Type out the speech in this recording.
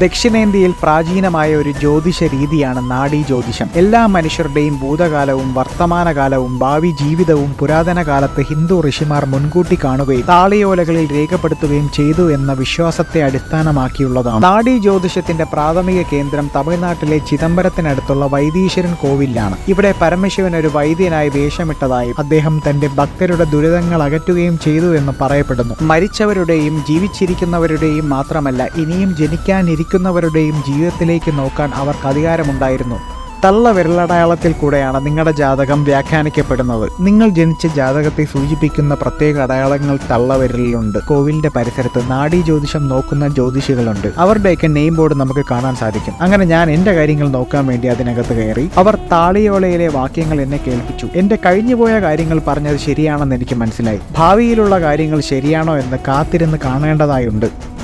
ദക്ഷിണേന്ത്യയിൽ പ്രാചീനമായ ഒരു ജ്യോതിഷ രീതിയാണ് നാഡീ ജ്യോതിഷം. എല്ലാ മനുഷ്യരുടെയും ഭൂതകാലവും വർത്തമാനകാലവും ഭാവി ജീവിതവും പുരാതന കാലത്ത് ഹിന്ദു ഋഷിമാർ മുൻകൂട്ടി കാണുകയും താളിയോലകളിൽ രേഖപ്പെടുത്തുകയും ചെയ്തു എന്ന വിശ്വാസത്തെ അടിസ്ഥാനമാക്കിയുള്ളതാണ്. നാഡീ ജ്യോതിഷത്തിന്റെ പ്രാഥമിക കേന്ദ്രം തമിഴ്നാട്ടിലെ ചിദംബരത്തിനടുത്തുള്ള വൈദീശ്വരൻ കോവിലാണ്. ഇവിടെ പരമശിവൻ ഒരു വൈദ്യനായി വേഷമിട്ടതായും അദ്ദേഹം തന്റെ ഭക്തരുടെ ദുരിതങ്ങൾ അകറ്റുകയും ചെയ്തു എന്ന് പറയപ്പെടുന്നു. മരിച്ചവരുടെയും ജീവിച്ചിരിക്കുന്നവരുടെയും മാത്രമല്ല ഇനിയും ജനിക്കാനിരിക്കുന്നവരുടെയും ജീവിതത്തിലേക്ക് നോക്കാൻ അവർക്ക് അധികാരമുണ്ടായിരുന്നു. തള്ള വിരലടയാളത്തിൽ കൂടെയാണ് നിങ്ങളുടെ ജാതകം വ്യാഖ്യാനിക്കപ്പെടുന്നത്. നിങ്ങൾ ജനിച്ച ജാതകത്തെ സൂചിപ്പിക്കുന്ന പ്രത്യേക അടയാളങ്ങൾ തള്ളവിരലിലുണ്ട് കോവിലിന്റെ പരിസരത്ത് നാഡീ ജ്യോതിഷം നോക്കുന്ന ജ്യോതിഷികളുണ്ട്. അവരുടെയൊക്കെ നെയിം ബോർഡ് നമുക്ക് കാണാൻ സാധിക്കും. അങ്ങനെ ഞാൻ എന്റെ കാര്യങ്ങൾ നോക്കാൻ വേണ്ടി അതിനകത്ത് കയറി. അവർ താളിയോളയിലെ വാക്യങ്ങൾ എന്നെ കേൾപ്പിച്ചു. എന്റെ കഴിഞ്ഞുപോയ കാര്യങ്ങൾ പറഞ്ഞത് ശരിയാണെന്ന് എനിക്ക് മനസ്സിലായി. ഭാവിയിലുള്ള കാര്യങ്ങൾ ശരിയാണോ എന്ന് കാത്തിരുന്ന് കാണേണ്ടതായുണ്ട്.